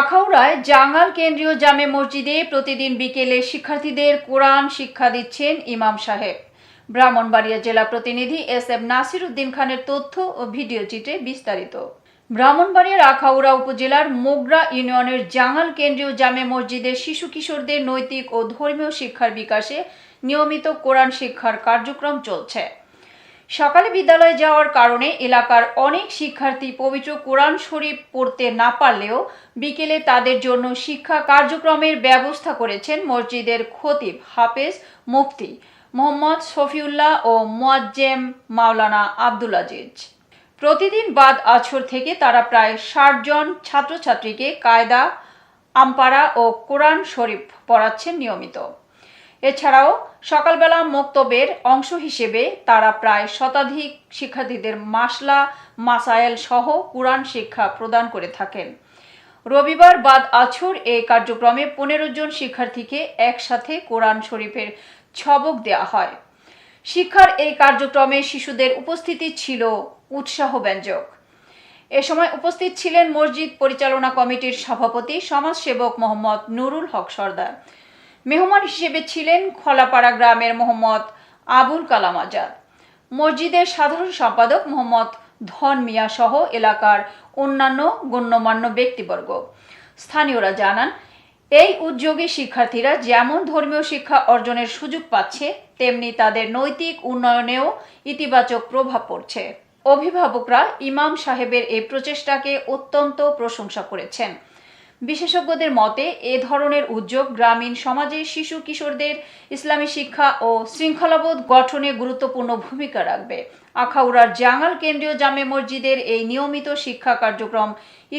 আখাউড়ায় জাঙ্গাল কেন্দ্রীয় জামে মসজিদে প্রতিদিন বিকেলে শিক্ষার্থীদের কোরআন শিক্ষা দিচ্ছেন ইমাম সাহেব। ব্রাহ্মণবাড়িয়া জেলা প্রতিনিধি এস এম নাসির উদ্দিন খানের তথ্য ও ভিডিও চিত্রে বিস্তারিত। ব্রাহ্মণবাড়িয়ার আখাউড়া উপজেলার মোগরা ইউনিয়নের জাঙ্গাল কেন্দ্রীয় জামে মসজিদে শিশু কিশোরদের নৈতিক ও ধর্মীয় শিক্ষার বিকাশে নিয়মিত কোরআন শিক্ষার কার্যক্রম চলছে। সকালে বিদ্যালয়ে যাওয়ার কারণে এলাকার অনেক শিক্ষার্থী পবিত্র কোরআন শরীফ পড়তে না পারলেও বিকেলে তাদের জন্য শিক্ষা কার্যক্রমের ব্যবস্থা করেছেন মসজিদের খতিব হাফেজ মুফতি মোহাম্মদ শফিউল্লাহ ও মোয়াজ্জেম মাওলানা আব্দুল আজিজ। প্রতিদিন বাদ আছর থেকে তারা প্রায় ষাট জন ছাত্রছাত্রীকে কায়দা আমপারা ও কোরআন শরীফ পড়াচ্ছেন নিয়মিত। এছাড়াও সকালবেলা মোক্তবের অংশ হিসেবে তারা প্রায় শতাধিক শিক্ষার্থীদের মাসলা, মাসায়েল সহ কোরআন শিক্ষা প্রদান করে থাকেন। রবিবার বাদ আছর এই কার্যক্রমে পনেরো জন শিক্ষার্থীকে একসাথে কোরআন শরীফের ছবক দেওয়া হয়। শিক্ষার এই কার্যক্রমে শিশুদের উপস্থিতি ছিল উৎসাহব্যঞ্জক। এ সময় উপস্থিত ছিলেন মসজিদ পরিচালনা কমিটির সভাপতি, সমাজসেবক মোহাম্মদ নুরুল হক সর্দার। মেহমান হিসেবে ছিলেন খলাপাড়া গ্রামের মোহাম্মদ আবুল কালাম আজাদ। মসজিদের সাধারণ সম্পাদক মোহাম্মদ ধন মিয়া সহ এলাকার অন্যান্য গণ্যমান্য ব্যক্তিবর্গ। স্থানীয়রা জানান, এই উদ্যোগে শিক্ষার্থীরা যেমন ধর্মীয় শিক্ষা অর্জনের সুযোগ পাচ্ছে, তেমনি তাদের নৈতিক উন্নয়নেও ইতিবাচক প্রভাব পড়ছে। অভিভাবকরা ইমাম সাহেবের এই প্রচেষ্টাকে অত্যন্ত প্রশংসা করেছেন। বিশেষজ্ঞদের মতে, এ ধরনের উদ্যোগ গ্রামীণ সমাজে শিশু, কিশোরদের ইসলামী শিক্ষা ও শৃঙ্খলাবোধ গঠনে গুরুত্বপূর্ণ ভূমিকা রাখবে। আখাউড়ার জাঙ্গাল কেন্দ্রীয় জামে মসজিদের এই নিয়মিত শিক্ষা কার্যক্রম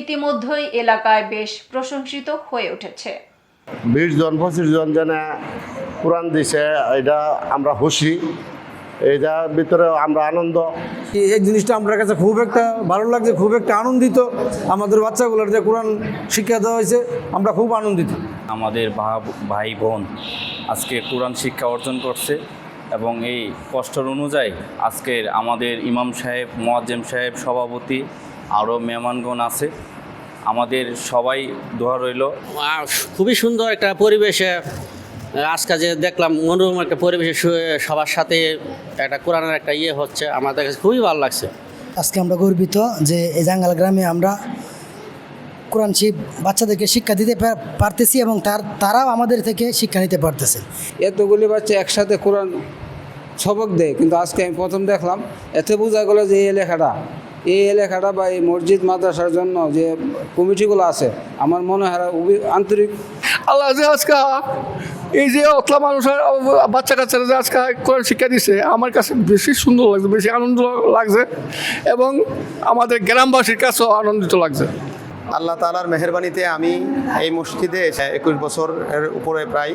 ইতিমধ্যেই এলাকায় বেশ প্রশংসিত হয়ে উঠেছে। বিশ জন, পঁচিশ জন জানে কোরআন দিছে, এটা আমরা খুশি। এইটার ভিতরে আমরা আনন্দ। এই জিনিসটা আমার কাছে খুব একটা ভালো লাগছে খুব একটা আনন্দিত। আমাদের বাচ্চাগুলোর যে কোরআন শিক্ষা দেওয়া হয়েছে আমরা খুব আনন্দিত। আমাদের ভাই বোন আজকে কোরআন শিক্ষা অর্জন করছে এবং এই কষ্টের অনুযায়ী আজকের আমাদের ইমাম সাহেব মোয়াজ্জেম সাহেব সভাপতি আরও মেহমানগণ আছে। আমাদের সবাই দোয়া রইল। আর খুবই সুন্দর একটা পরিবেশে আজকে যে দেখলাম মনোরম একটা পরিবেশে শুয়ে সবার সাথে একটা কোরআনের একটা ইয়ে হচ্ছে আমাদের কাছে খুবই ভালো লাগছে। আজকে আমরা গর্বিত যে এই জাঙ্গাল গ্রামে আমরা কোরআন শিব বাচ্চাদেরকে শিক্ষা দিতে পারতেছি এবং তার তারাও আমাদের থেকে শিক্ষা নিতে পারতেছে। এতগুলি বাচ্চা একসাথে কোরআন সবক দেয় কিন্তু আজকে আমি প্রথম দেখলাম এতে বোঝা গেলো যে এই এলাকাটা এই এলাকাটা বা এই মসজিদ মাদ্রাসার জন্য যে কমিটিগুলো আছে আমার মনে হয় আন্তরিক আল্লাহ আজকে এই যে অতলা মানুষের বাচ্চা কাচ্চারা যে আজকে কোরআন শিক্ষা দিচ্ছে আমার কাছে বেশি সুন্দর লাগছে, বেশি আনন্দ লাগছে এবং আমাদের গ্রামবাসীর কাছেও আনন্দিত লাগছে। আল্লাহ তালার মেহরবানিতে আমি এই মসজিদে একুশ বছরের উপরে প্রায়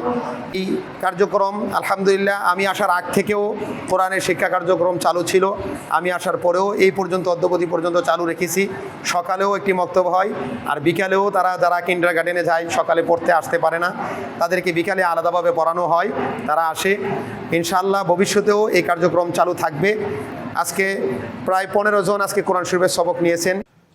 এই কার্যক্রম, আলহামদুলিল্লাহ আমি আসার আগ থেকেও কোরআনের শিক্ষা কার্যক্রম চালু ছিল। আমি আসার পরেও এই পর্যন্ত, অদ্যবধি পর্যন্ত চালু রেখেছি। সকালেও একটি বক্তব্য হয়, আর বিকালেও তারা যারা কিন্ডার গার্ডেনে যায়, সকালে পড়তে আসতে পারে না। তাদেরকে বিকালে আলাদাভাবে পড়ানো হয়, তারা আসে। ইনশাআল্লাহ ভবিষ্যতেও এই কার্যক্রম চালু থাকবে। আজকে প্রায় পনেরো জন আজকে কোরআন শরীফের সবক নিয়েছেন।